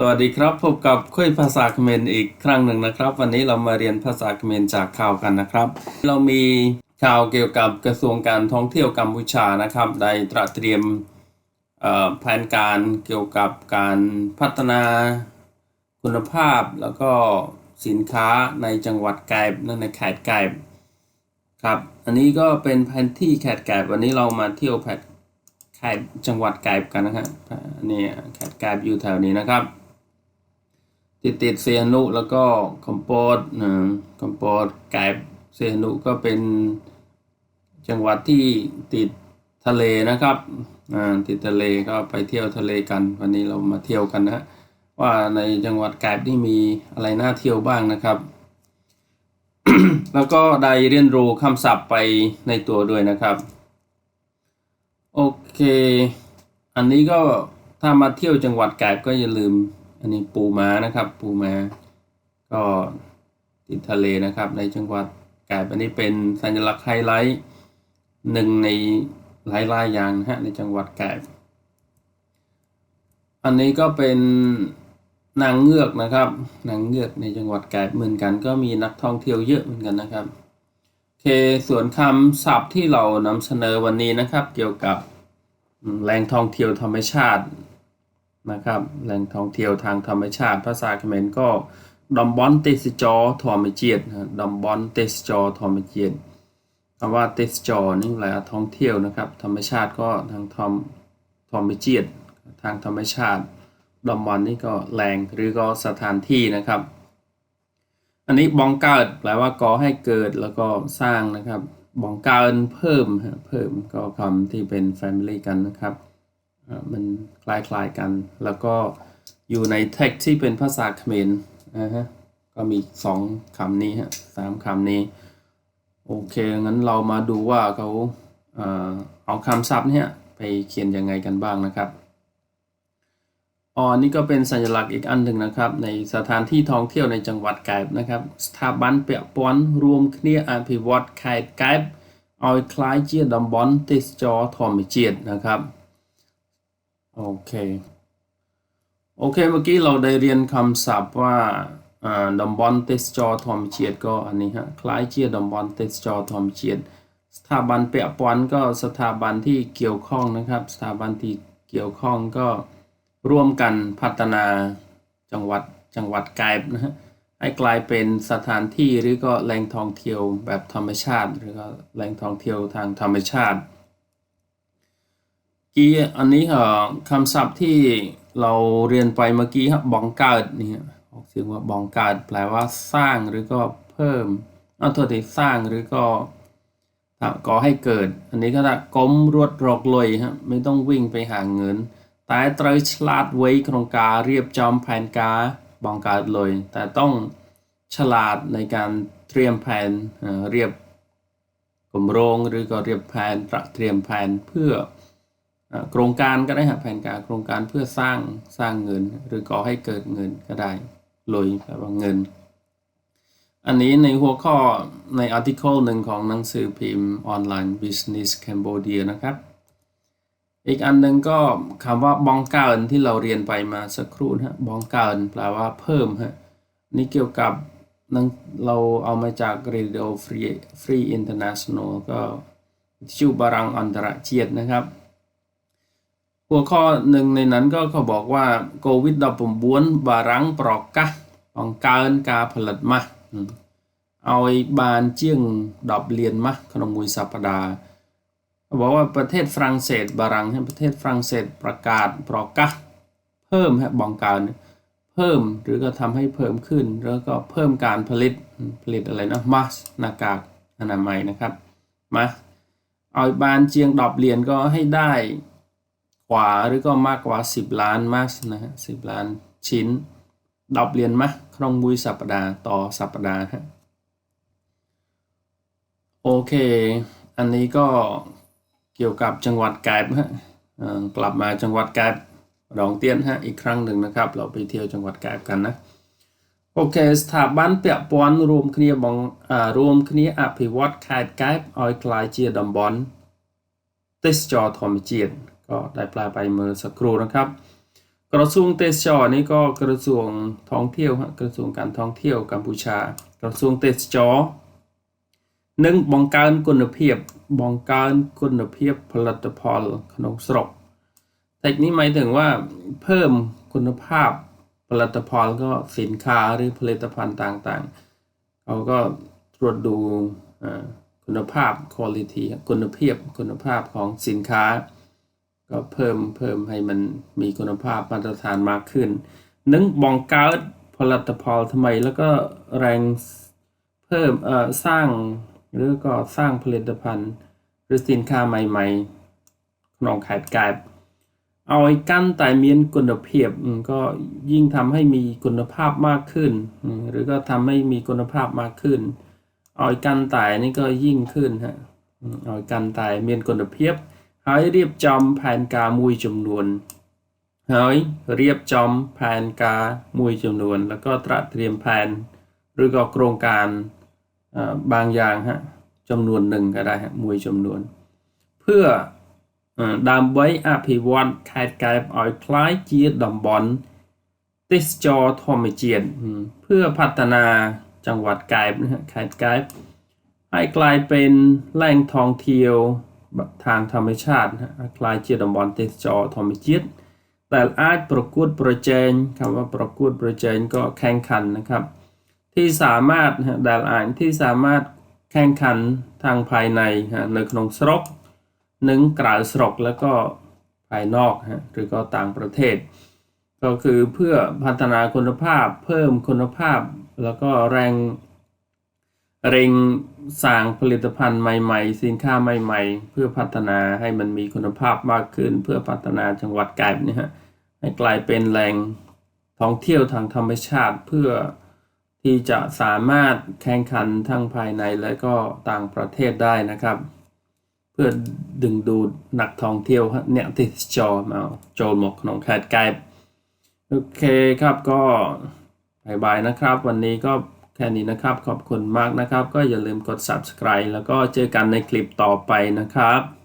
สวัสดีครับ พบกับคุยภาษาเขมรอีกครั้งหนึ่งนะครับ วันนี้เรามาเรียนภาษาเขมรจากข่าวกันนะครับ เรามีข่าวเกี่ยวกับกระทรวงการท่องเที่ยวกัมพูชานะครับได้ตระเตรียมแผนการเกี่ยวกับการพัฒนาคุณภาพแล้วก็สินค้าในจังหวัดแกบนั่นในแขดแกบครับอันนี้ก็เป็นแผนที่แขดแกบวันนี้เรามาเที่ยวแผดแขกจังหวัดแกบกันนะครับนี่แขกแกบอยู่แถวนี้นะครับ ติดติดเซียนุแล้วก็คอมโปดนะคอมโปดแกบเซียนุก็เป็นจังหวัดที่ติดทะเลนะครับอ่าติดทะเลก็ไปเที่ยวทะเลกัน วันนี้เรามาเที่ยวกันนะว่าในจังหวัดแกบนี่มีอะไรน่าเที่ยวบ้างนะครับ แล้วก็ได้เรียนรู้คำศัพท์ไปในตัวด้วยนะครับ โอเค อันนี้ก็ถ้ามาเที่ยวจังหวัดแกบก็อย่าลืม อันนี้ปูม้านะครับ ปูม้า ก็ติดทะเลนะครับ ในจังหวัดแกบอันนี้เป็นสัญลักษณ์ไฮไลท์หนึ่งในหลายๆอย่างนะฮะในจังหวัดแกบอันนี้ก็เป็นนางเงือกนะครับนางเงือกในจังหวัดแกบเหมือนกัน ก็มีนักท่องเที่ยวเยอะเหมือนกันนะครับโอเคส่วนคำศัพท์ที่เรานำเสนอวันนี้นะครับ เกี่ยวกับแหล่งท่องเที่ยวธรรมชาติ นะครับแหล่งท่องเที่ยวทางธรรมชาติภาษาเขมรก็ดอมบอนเตสจอธรรมเจียดนะดอมบอนเตสจอธรรมเจียดคำว่าเตสจอนี่แหละท่องเที่ยวนะครับ ธรรมชาติก็ทางธรรมธรรมเจียดทางธรรมชาติดอมบอนนี่ก็แหล่งหรือก็สถานที่นะครับ อันนี้บองเกิดแปลว่าก่อให้เกิดแล้วก็สร้างนะครับบองเกินเพิ่มเพิ่มก็คำที่เป็น Family กันนะครับ มันคล้ายๆกัน แล้วก็อยู่ในแท็กที่เป็นภาษาเขมรนะฮะก็มีสองคำนี้ฮะสามคำนี้ โอเค งั้นเรามาดูว่าเขาเอาคำศัพท์เนี่ยไปเขียนยังไงกันบ้างนะครับอ๋อนี่ก็เป็นสัญลักษณ์อีกอันหนึ่งนะครับ ในสถานที่ท่องเที่ยวในจังหวัดไกบนะครับ สถาบันเปียปอนรวมเคนียอภิวัตไข่ไกบเอาคล้ายเจียดำบอนติสจอทอมเจียดนะครับ โอเค โอเค เมื่อกี้เราได้เรียนคำศัพท์ว่าดอมบอลเตสจอทอมเชียดก็อันนี้ฮะ คล้ายเชียดอมบอลเตสจอทอมเชียด สถาบันเปียปอนก็สถาบันที่เกี่ยวข้องนะครับ สถาบันที่เกี่ยวข้องก็ร่วมกันพัฒนาจังหวัดจังหวัดไกลนะฮะให้กลายเป็นสถานที่หรือก็แหล่งท่องเที่ยวแบบธรรมชาติ หรือก็แหล่งท่องเที่ยวทางธรรมชาติ กี้อันนี้ค่ะคำศัพท์ที่เราเรียนไปเมื่อกี้ครับบองเกิดนี่ออกเสียงว่าบองเกิดแปลว่าสร้างหรือก็เพิ่มเอาตัวทีสร้างหรือก็ก่อให้เกิด อันนี้ก็จะก้มรวดรอกเลยครับไม่ต้องวิ่งไปหาเงินแต่ตรฉลาดไว้โครงการเรียบจอมแผนการบองการเลย แต่ต้องฉลาดในการเตรียมแผนเรียบกลมโรงหรือก็เรียบแผนตระเตรียมแผนเพื่อ โครงการก็ได้ฮะแผนการโครงการเพื่อสร้างสร้างเงิน หรือก่อให้เกิดเงินก็ได้ลอยแปลว่าเงิน อันนี้ในหัวข้อในอาร์ติเคิลหนึ่งของหนังสือพิมพ์ออนไลน์ Business Cambodia นะครับ อีกอันหนึ่งก็คำว่าบองเกินที่เราเรียนไปมาสักครู่นะบองเกินแปลว่าเพิ่มฮะนี่เกี่ยวกับนังเราเอามาจาก Radio Free Free International ก็ชื่อบารังอันตรจีตนะครับ หัวข้อหนึ่งในนั้นก็เขาบอกว่าโควิดดับผมบ้วนบารังปรอกกะของเกินกาผลิตมาเอาบานเจียงดอบเรียนมาขนมวยสัปดาเขาบอกว่าประเทศฝรั่งเศสบารังประเทศฝรั่งเศสประกาศปรอกกะเพิ่มฮะบองการเพิ่มหรือก็ทำให้เพิ่มขึ้น แล้วก็เพิ่มการผลิตผลิตอะไรนะมาสหน้ากากอนามัยนะครับมาเอาบานเจียงดอบเรียนก็ให้ได้ กว่าหรือก็มากกว่า 10 ล้านมาสนะฮะสิล้านชิ้น ดอกเรียนมะครองบุยสัปดาห์ต่อสัปดาห์ฮะโอเค อันนี้ก็เกี่ยวกับจังหวัดแกลบฮะกลับมาจังหวัดแกลบรองเตี้ยนฮะอีกครั้งหนึ่งนะครับ เราไปเที่ยวจังหวัดแกลบกันนะโอเคสถาบันเปียปอนรวมคณียบองอ่ารวมคณียอภิวัตขายกลบออยคลายเจียดอมบอนติสจอธรรมเจีน ក៏ได้แปลไปเมื่อสักครู่นะครับ กระทรวงเตสจอนี่ก็กระทรวงท่องเที่ยวกระทรวงการท่องเที่ยวกัมพูชา กระทรวงเตสจอหนึ่งบังการคุณภาพบังการคุณภาพผลิตภัณฑ์ขนมสรกแต่นี้หมายถึงว่าเพิ่มคุณภาพผลิตภัณฑ์ก็สินค้าหรือผลิตภัณฑ์ต่างๆเขาก็ตรวจดูคุณภาพ quality คุณภาพคุณภาพของสินค้า ก็เพิ่มเพิ่มให้มันมีคุณภาพมาตรฐานมากขึ้นนึ่งบองการดผลิตภัณฑ์ทำไมแล้วก็แรงเพิ่มเอ่อสร้างหรือก็สร้างผลิตภัณฑ์หรือสินค้าใหม่ๆขนมขายกายเอาไอ้กั้นแต่เมียนคุณภาพก็ยิ่งทำให้มีคุณภาพมากขึ้น หรือก็ทำให้มีคุณภาพมากขึ้นเอาไอ้กั้นแต่นี่ก็ยิ่งขึ้นฮะอืมเอาไอ้กั้นแต่เมียนคุณภาพ ហើយរៀបចំផែនការមួយចំនួន ហើយរៀបចំផែនការមួយចំនួន แล้วก็ตระเตรียมแผน หรือก็โครงการเอ่อบางอย่างฮะจำนวนหนึ่งก็ได้ฮะមួយចំនួន เพื่อเอ่อដើម្បីអភិវឌ្ឍខេត្តកែបឲ្យคล้ายជាតំបន់ទេសចរធម្មជាតិอืมเพื่อพัฒนาจังหวัดกែបนะฮะខេត្តកែប ให้กลายเป็นแหล่งท่องเที่ยว ทางธรรมชาตินะฮะให้กลายជាតំបន់ទេសចរធម្មជាតិដែលអាចប្រកួតប្រជែងคำว่าประกวดประแจงก็แข่งขันนะครับ ที่สามารถนะฮะដែលអាចที่สามารถแข่งขันทางภายในฮะในក្នុងស្រុកនិងក្រៅស្រុកแล้วก็ภายนอกฮะหรือก็ต่างประเทศ ก็คือเพื่อพัฒนาคุณภาพเพิ่มคุณภาพ แล้วก็แรง เร่งสร้างผลิตภัณฑ์ใหม่ๆ สินค้าใหม่ๆ เพื่อพัฒนาให้มันมีคุณภาพมากขึ้น เพื่อพัฒนาจังหวัดแกลบเนี่ยฮะให้กลายเป็นแหล่งท่องเที่ยวทางธรรมชาติเพื่อที่จะสามารถแข่งขันทั้งภายในและก็ต่างประเทศได้นะครับ เพื่อดึงดูดนักท่องเที่ยวเนี่ยติดจอมาโจลหมกขนมแคดไกบโอเคครับก็บายบายนะครับ วันนี้ก็ แค่นี้นะครับ ขอบคุณมากนะครับ ก็อย่าลืมกด subscribe แล้วก็เจอกันในคลิปต่อไปนะครับ